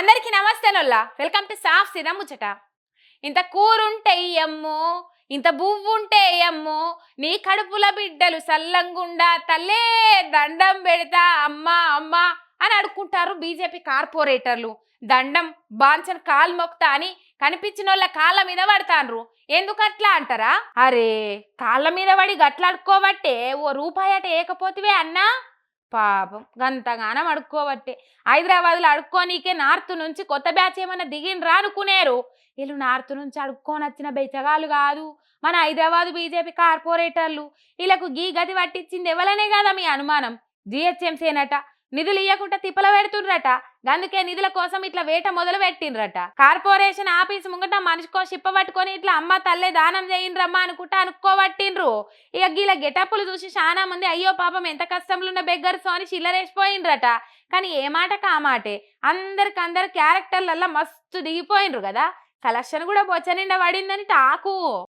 అందరికీ నమస్తేనొల్లా welcome to సాఫ్ సిరా ముచ్చట. ఇంత కూరుంటే అమ్మో ఇంత బువ్వుంటే అమ్మో నీ కడుపుల బిడ్డలు సల్లంగుండా తల్లే దండం పెడతా అమ్మా అమ్మా అని అడుక్కుంటారు బీజేపీ కార్పొరేటర్లు. దండం బాంచన్ కాలు మొక్తా అని కనిపించిన వాళ్ళ కాళ్ళ మీద పడతాన్రు. ఎందుకు అట్లా అంటారా? అరే కాళ్ళ మీద పడి గట్లాడుకోబట్టే ఓ రూపాయి అట ఏకపోతివే అన్నా? పాపం. గంతగానం అడుక్కోబట్టే. హైదరాబాద్లో అడుక్కోనీకే నార్త్ నుంచి కొత్త బ్యాచ్ ఏమైనా దిగినరా అనుకునేరు. వీళ్ళు నార్త్ నుంచి అడుక్కొని వచ్చిన బెచ్చగాళ్ళు కాదు. మన హైదరాబాద్ బీజేపీ కార్పొరేటర్లు. వీళ్ళకు గీ గది పట్టించింది ఎవరనే కదా మీ అనుమానం. జిహెచ్ఎంసీనట నిధులు ఇవ్వకుండా తిప్పల పెడుతుండ్రట. అందుకే నిధుల కోసం ఇట్లా వేట మొదలు పెట్టిండ్రట. కార్పొరేషన్ ఆఫీస్ ముంగట మనిషికో షిప్ప పట్టుకొని ఇట్లా అమ్మ తల్లే దానం చేయండ్రమ్మా అనుకుంటా అనుకోబట్టిండ్రు. ఇక గీల గెటప్పులు చూసి చాలా మంది అయ్యో పాపం ఎంత కష్టంలో ఉన్న బెగ్గర్స్ అని చిల్లరేసిపోయిండ్రట. కానీ ఏ మాట కామాటే అందరికి అందరు క్యారెక్టర్లల్లా మస్తు దిగిపోయిండ్రు కదా. కలెక్షన్ కూడా బొచ్చ నిండా పడిందని టాకు.